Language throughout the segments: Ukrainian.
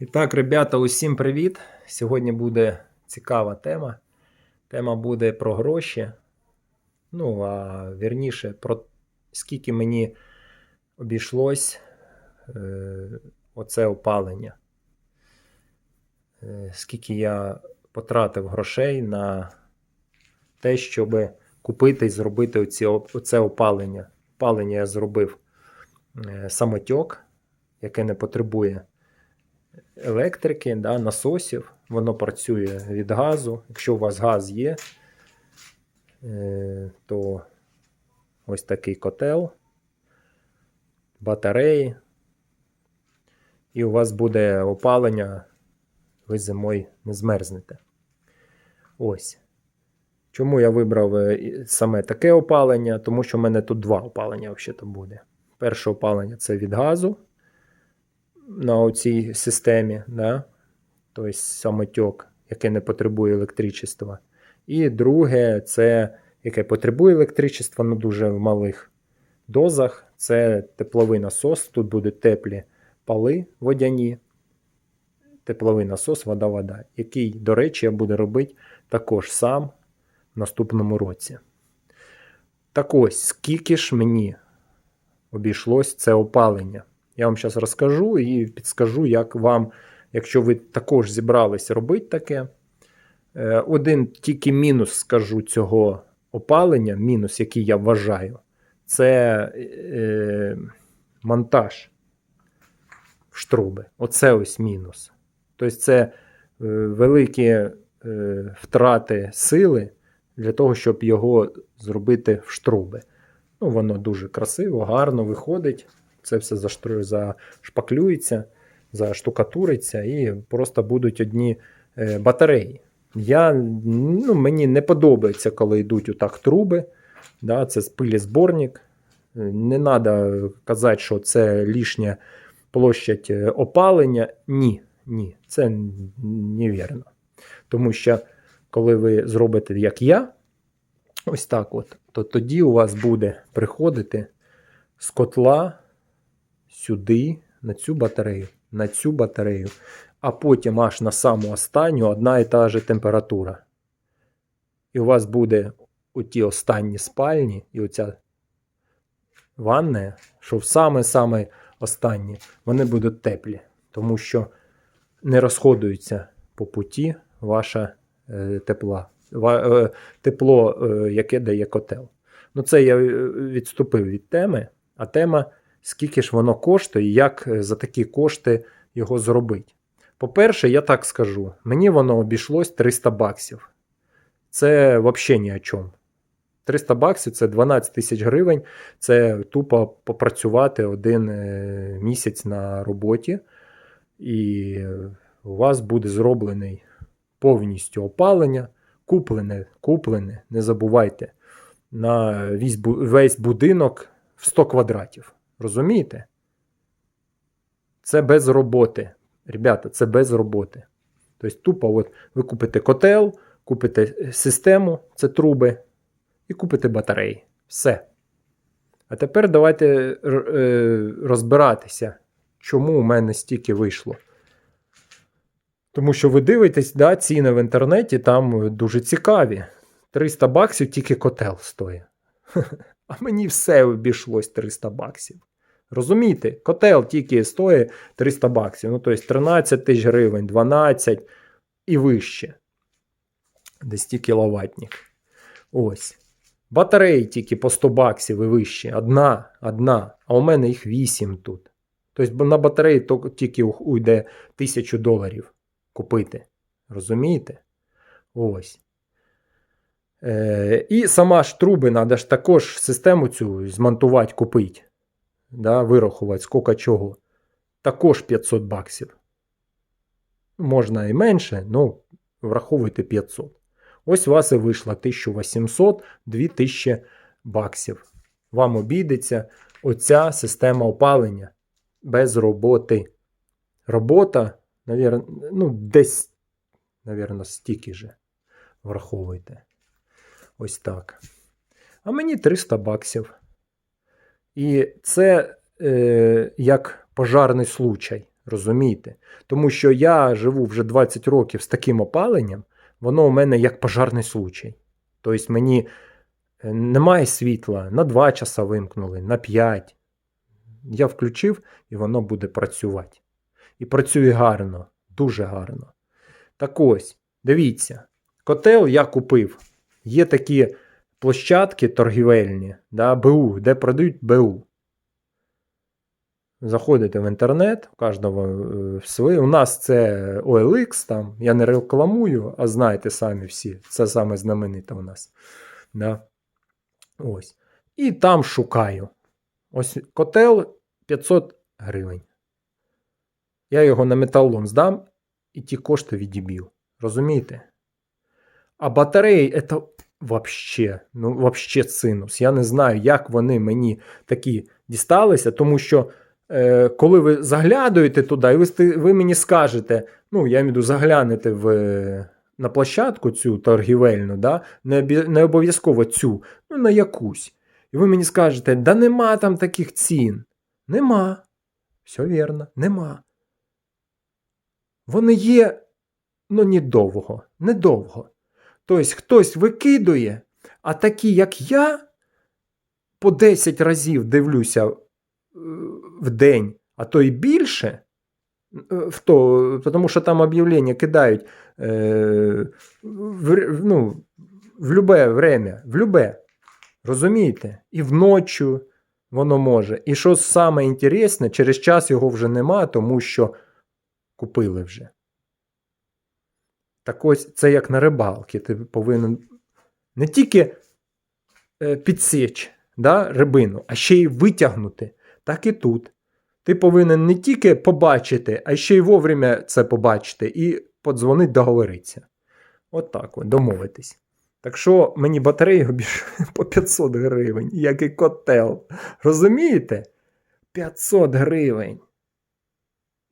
І так, ребята, усім привіт! Сьогодні буде цікава тема. Тема буде про гроші. Ну, а вірніше, про скільки мені обійшлось е, оце опалення. Е, скільки я потратив грошей на те, щоб купити і зробити оці, оце опалення. Опалення я зробив е, самотьок, яке не потребує електрики, да, насосів. Воно працює від газу. Якщо у вас газ є, е, то ось такий котел, батареї. І у вас буде опалення, ви зимою не змерзнете. Ось. Чому я вибрав е, саме таке опалення? Тому що в мене тут два опалення взагалі буде. Перше опалення це від газу на цій системі, да? тобто самотьок, яке не потребує електричества. І друге, це яке потребує електричества, але дуже в малих дозах. Це тепловий насос. Тут будуть теплі пали водяні. Тепловий насос, вода-вода, який, до речі, я буду робити також сам в наступному році. Так ось, скільки ж мені обійшлось це опалення? Я вам зараз розкажу і підскажу, як вам, якщо ви також зібрались робити таке. Е, Один тільки мінус скажу цього опалення, мінус, який я вважаю, це е, монтаж штруби. Оце ось мінус. Тобто, це е, великі е, втрати сили для того, щоб його зробити в штруби. Ну, воно дуже красиво, гарно виходить. Це все зашпаклюється, заштукатуриться і просто будуть одні е, батареї. Я, ну, мені не подобається, коли йдуть отак труби. Да, це пилізборник. Е, Не треба казати, що це лишня площадь е, опалення. Ні, ні, це невірно. Тому що коли ви зробите як я, ось так от, то тоді у вас буде приходити з котла сюди, на цю батарею, на цю батарею, а потім аж на саму останню одна і та же температура. І у вас буде оті останні спальні, і оця ванна, що в саме-саме останні, вони будуть теплі, тому що не розходується по путі ваша е, тепла, е, тепло, е, яке дає котел. Ну, це я відступив від теми, а тема скільки ж воно коштує і як е, за такі кошти його зробити. По-перше, я так скажу, мені воно обійшлось 300 баксів. Це взагалі ні о чому. 300 баксів це 12 тисяч гривень. Це тупо попрацювати один е, місяць на роботі, і у вас буде зроблений повністю опалення. Куплене, куплене, не забувайте, на весь будинок в 100 квадратів. Розумієте? Це без роботи. Ребята, це без роботи. Тобто, тупо от ви купите котел, купите е, систему, це труби, і купите батареї. Все. А тепер давайте е, розбиратися, чому у мене стільки вийшло. Тому що ви дивитесь, да, ціни в інтернеті там дуже цікаві. 300 баксів тільки котел стоїть. А мені все обійшлось 300 баксів. Розумієте, котел тільки стоїть 300 баксів. Ну, тобто 13 тисяч гривень, 12 і вище. 10 кіловатник. Ось. Батареї тільки по 100 баксів і вище. Одна, одна. А у мене їх 8 тут. Тобто на батареї тільки уйде 1000 доларів купити. Розумієте? Ось. Е, і сама ж труби треба ж також систему цю змонтувати, купити. Да, вирахувати, скільки чого. Також 500 баксів. Можна і менше, ну, враховуйте 500. Ось у вас і вийшло 1800-2000 баксів. Вам обійдеться оця система опалення без роботи. Робота, навірно, ну, десь, навірно, стільки же. Враховуйте. Ось так. А мені 300 баксів. І це е, як пожарний случай. Розумієте? Тому що я живу вже 20 років з таким опаленням, воно у мене як пожарний случай. Тобто мені е, немає світла, на 2 часа вимкнули, на 5. Я включив і воно буде працювати. І працює гарно, дуже гарно. Так ось, дивіться, котел я купив. Є такі площадки торгівельні, да, БУ, де продають БУ. Заходите в інтернет, у кожного е, своє. У нас це OLX, там, я не рекламую, а знаєте самі всі. Це саме знамените у нас. Да. Ось. І там шукаю. Ось котел 500 гривень. Я його на металлом здам і ті кошти відіб'ю. Розумієте? А батареї це вообще, ну, вообще цинус. Я не знаю, як вони мені такі дісталися, тому що е, коли ви заглядуєте туди, і ви, ви мені скажете, ну, я маю заглянете в, е, на площадку цю торгівельну, да? не, не обов'язково цю, ну, на якусь. І ви мені скажете, да нема там таких цін. Нема. Все вірно, нема. Вони є, ну, недовго, недовго. Тобто хтось викидує, а такі, як я, по 10 разів дивлюся е, в день, а то й більше, е, в то, тому що там об'явлення кидають е, в, ну, в любе время, в любе. Розумієте? І вночі воно може. І що саме інтересне, через час його вже нема, тому що купили вже. Так ось це як на рибалки. Ти повинен не тільки е, підсіч да, рибину, а ще й витягнути. Так і тут. Ти повинен не тільки побачити, а ще й вовремя це побачити і подзвонити, договоритися. От так от, домовитись. Так що мені батареї обійшли по 500 гривень, як і котел. Розумієте? 500 гривень.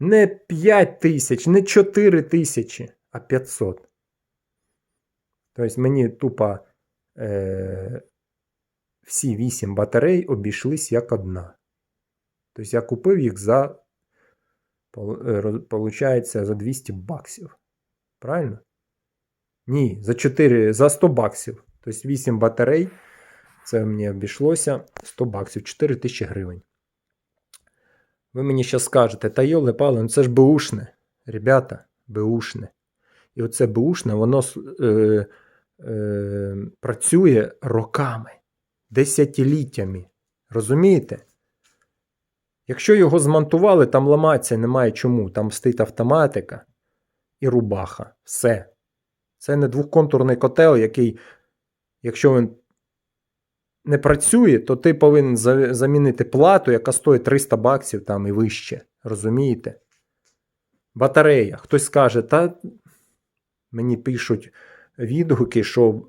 Не 5 тисяч, не 4 тисячі, а 500. Тобто мені тупо е, всі 8 батарей обійшлись як одна. Тобто я купив їх за, е, получається, за 200 баксів. Правильно? Ні, за 4, за 100 баксів. Тобто 8 батарей. Це мені обійшлося 100 баксів, 4 тисячі гривень. Ви мені ще скажете, та йоле пале, ну це ж беушне. Ребята, беушне. І оце беушне, воно е, е, працює роками, десятиліттями. Розумієте? Якщо його змонтували, там ламатися немає чому. Там стоїть автоматика і рубаха. Все. Це не двохконтурний котел, який, якщо він не працює, то ти повинен замінити плату, яка стоїть 300 баксів там і вище. Розумієте? Батарея. Хтось скаже, та мені пишуть відгуки, що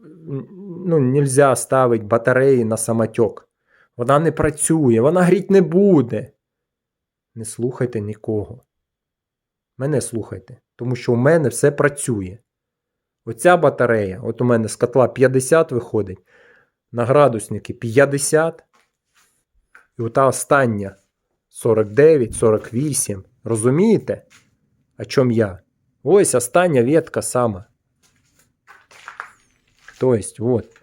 ну, нельзя ставити батареї на самотек. Вона не працює, вона гріть не буде. Не слухайте нікого. Мене слухайте, тому що у мене все працює. Оця батарея, от у мене з котла 50 виходить, на градусники 50. І ота остання 49, 48. Розумієте? О чому я? Ось остання ветка сама. Тобто, от.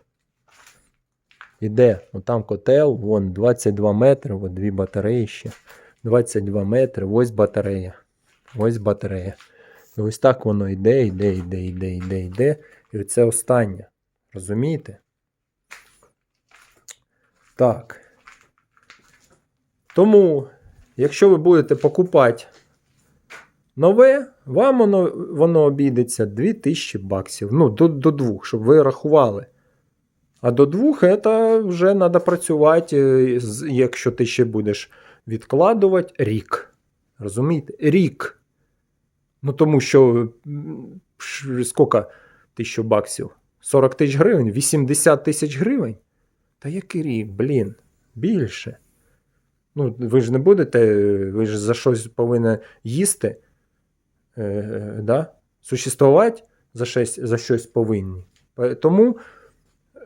Іде, от там котел, вон 22 метри, от дві батареї ще. 22 метри, ось батарея. Ось батарея. І ось так воно йде, йде, йде, йде, йде, йде. І це останнє. Розумієте? Так. Тому, якщо ви будете покупати нове, вам воно, воно обійдеться 2000 баксів. Ну, до, до двох, щоб ви рахували. А до двох це вже треба працювати, е, якщо ти ще будеш відкладувати рік. Розумієте? Рік. Ну, тому що скільки тисяч баксів? 40 тисяч гривень, 80 тисяч гривень. Та який рік, блін, більше. Ну, ви ж не будете, ви ж за щось повинні їсти, е, е, да? существувати за щось, за щось повинні. Тому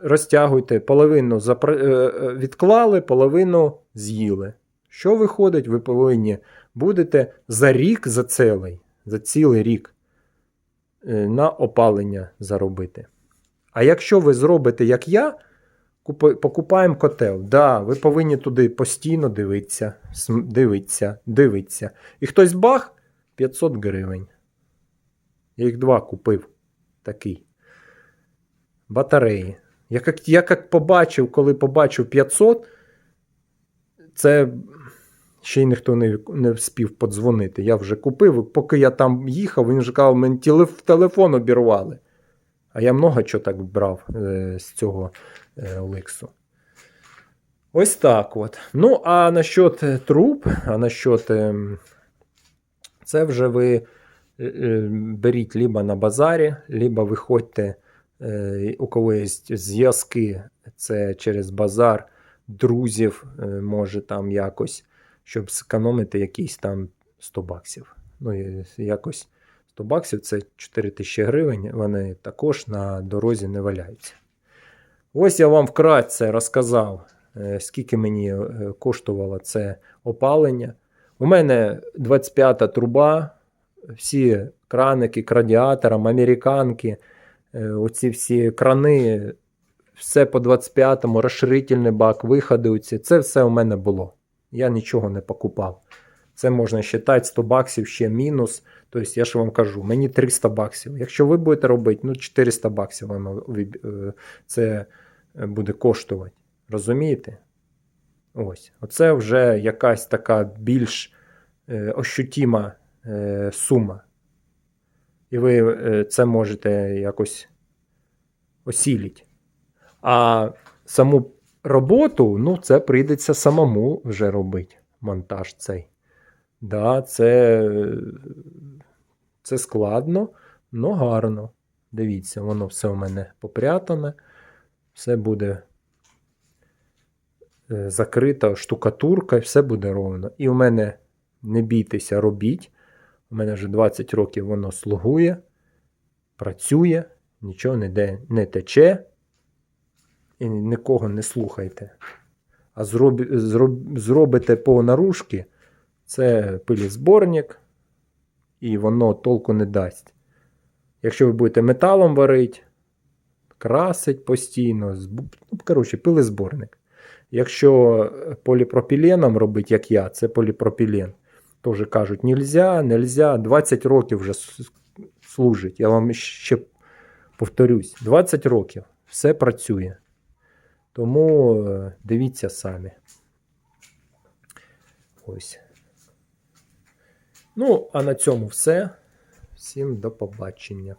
розтягуйте, половину запра- е, е, відклали, половину з'їли. Що виходить, ви повинні будете за рік за цілий, за цілий рік е, на опалення заробити. А якщо ви зробите, як я, покупаємо котел, да, ви повинні туди постійно дивитися, дивитися, дивитися. І хтось бах 500 гривень. Я їх два купив. Такий. Батареї. Я як, я як побачив, коли побачив 500, це ще й ніхто не, не вспів подзвонити. Я вже купив. Поки я там їхав, він вже казав, мені телеф- телефон обірвали. А я много чого так брав е, з цього е, Олексу. Ось так от. Ну, а насчет е, труб, а насчет. Е, це вже ви е, е, беріть либо на базарі, либо виходьте, е, у кого є зв'язки, це через базар, друзів, може там якось, щоб зекономити якісь там 100 баксів. Ну, якось 100 баксів це 4 тисячі гривень, вони також на дорозі не валяються. Ось я вам вкратце розказав, скільки мені коштувало це опалення. У мене 25-та труба, всі краники к радіаторам, американки, е, оці всі крани, все по 25-му, розширительний бак, виходи. Оці, це все у мене було. Я нічого не покупав. Це можна вважати 100 баксів ще мінус. Тобто, я ж вам кажу, мені 300 баксів. Якщо ви будете робити, ну 400 баксів вам е, це буде коштувати. Розумієте? Ось. Оце вже якась така більш е, ощутима е, сума. І ви е, це можете якось осілити. А саму роботу, ну, це прийдеться самому вже робити, монтаж цей. Да, це, це складно, але гарно. Дивіться, воно все у мене попрятане, все буде закрита штукатурка, і все буде ровно. І у мене не бійтеся, робіть. У мене вже 20 років воно слугує, працює, нічого не, де, не тече. І нікого не слухайте. А зроб, зроб, зробите по наружки, це пилізборник, і воно толку не дасть. Якщо ви будете металом варити, красить постійно, ну, коротше, пилезборник. Якщо поліпропіленом робити, як я, це поліпропілен. Теж кажуть, нельзя, нельзя. 20 років вже служить. Я вам ще повторюсь: 20 років все працює. Тому е, дивіться самі. Ось. Ну, а на цьому все. Всім до побачення.